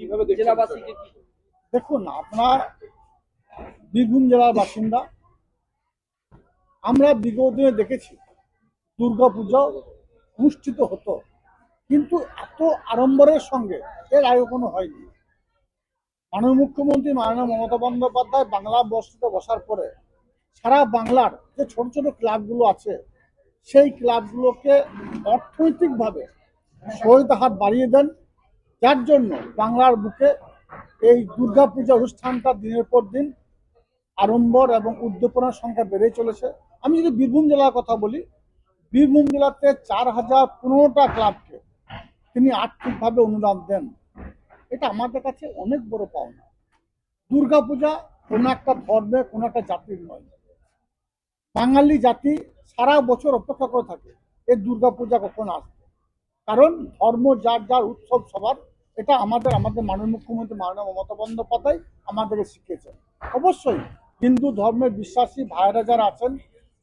কীভাবে জেলাবাসীকে দেখুন আপনার বীরভূম জেলার বাসিন্দা আমরা বিগত দিনে দেখেছি দুর্গাপূজা অনুষ্ঠিত হতো কিন্তু এত আড়ম্বরের সঙ্গে এর আগে কোনো হয়নি। মাননীয় মুখ্যমন্ত্রী মাননীয় মমতা বন্দ্যোপাধ্যায় বাংলা বস্তিতে বসার পরে সারা বাংলার যে ছোট ছোট ক্লাবগুলো আছে সেই ক্লাবগুলোকে অর্থনৈতিকভাবে সহায়তা হাত বাড়িয়ে দেন যার জন্য বাংলার বুকে এই দুর্গাপূজা অনুষ্ঠানটা দিনের পর দিন আড়ম্বর এবং উদ্দীপনার সংখ্যা বেড়েই চলেছে। আমি যদি বীরভূম জেলার কথা বলি, বীরভূম জেলাতে চার হাজার পনেরোটা ক্লাবকে তিনি আর্থিকভাবে অনুদান দেন। এটা আমাদের কাছে অনেক বড় পাওনা। দুর্গাপূজা কোনো একটা ধর্মে, কোনো একটা জাতির নয়। বাঙালি জাতি সারা বছর অপেক্ষা করে থাকে এই দুর্গাপূজা কখন আসবে? কারণ ধর্ম যার যার উৎসব সবার এটা আমাদের আমাদের মাননীয় মুখ্যমন্ত্রী মাননীয় মমতা বন্দ্যোপাধ্যায় আমাদেরকে শিখিয়েছেন। অবশ্যই হিন্দু ধর্মের বিশ্বাসী ভাইরা যারা আছেন,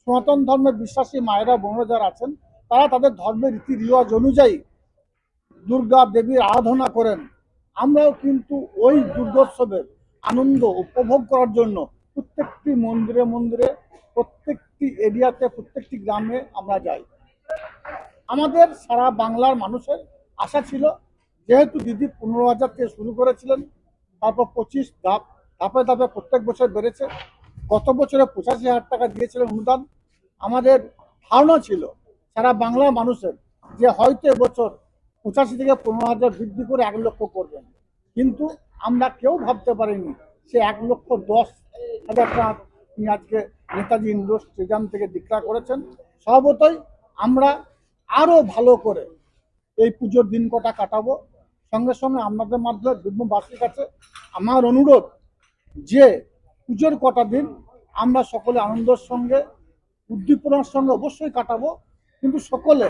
সনাতন ধর্মের বিশ্বাসী মায়েরা, বোনরা যারা আছেন, তারা তাদের ধর্মের রীতি রিওয়াজ অনুযায়ী দুর্গা দেবীর আরাধনা করেন। আমরাও কিন্তু ওই দুর্গোৎসবের আনন্দ উপভোগ করার জন্য প্রত্যেকটি মন্দিরে মন্দিরে, প্রত্যেকটি এরিয়াতে, প্রত্যেকটি গ্রামে আমরা যাই। আমাদের সারা বাংলার মানুষের আশা ছিল যেহেতু দিদি পনেরো হাজার থেকে শুরু করেছিলেন, তারপর পঁচিশ ধাপ, ধাপে ধাপে প্রত্যেক বছর বেড়েছে। গত বছরে পঁচাশি হাজার টাকা দিয়েছিলেন অনুদান। আমাদের ধারণা ছিল, সারা বাংলা মানুষের, যে হয়তো এবছর পঁচাশি থেকে পনেরো হাজার বৃদ্ধি করে এক লক্ষ করবেন। কিন্তু আমরা কেউ ভাবতে পারিনি সে এক লক্ষ দশ হাজার টাকা তিনি আজকে নেতাজি ইন্ডোর স্টেডিয়াম থেকে ডিক্লার করেছেন। স্বভাবতই আমরা আরও ভালো করে এই পুজোর দিন কটা কাটাবো সঙ্গে সঙ্গে আপনাদের মাধ্যমে বীরভূমবাসীর কাছে আমার অনুরোধ যে পুজোর কটা দিন আমরা সকলে আনন্দের সঙ্গে, উদ্দীপনার সঙ্গে অবশ্যই কাটাবো। কিন্তু সকলে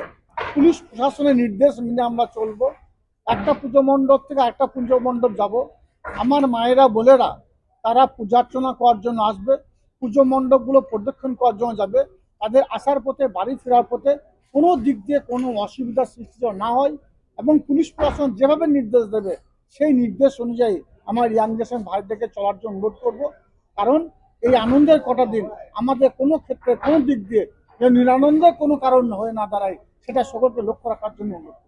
পুলিশ প্রশাসনের নির্দেশ মেনে আমরা চলবো। একটা পুজো মণ্ডপ থেকে একটা পুজো মণ্ডপ যাব। আমার মায়েরা, বোনেরা, তারা পূজার্চনা করার জন্য আসবে, পুজো মণ্ডপগুলো প্রদক্ষিণ করার জন্য যাবে। তাদের আসার পথে, বাড়ি ফেরার পথে কোনো দিক দিয়ে কোনো অসুবিধার সৃষ্টি না হয়। এবং পুলিশ প্রশাসন যেভাবে নির্দেশ দেবে, সেই নির্দেশ অনুযায়ী আমার ইয়াং জেনারেশন ভাইদেরকে চলার জন্য অনুরোধ করব কারণ এই আনন্দের কটা দিন আমাদের কোনো ক্ষেত্রে কোনো দিক দিয়ে যে নিরানন্দের কোনো কারণ হয়ে না দাঁড়ায়, সেটা সকলকে লক্ষ্য রাখার জন্য অনুরোধ।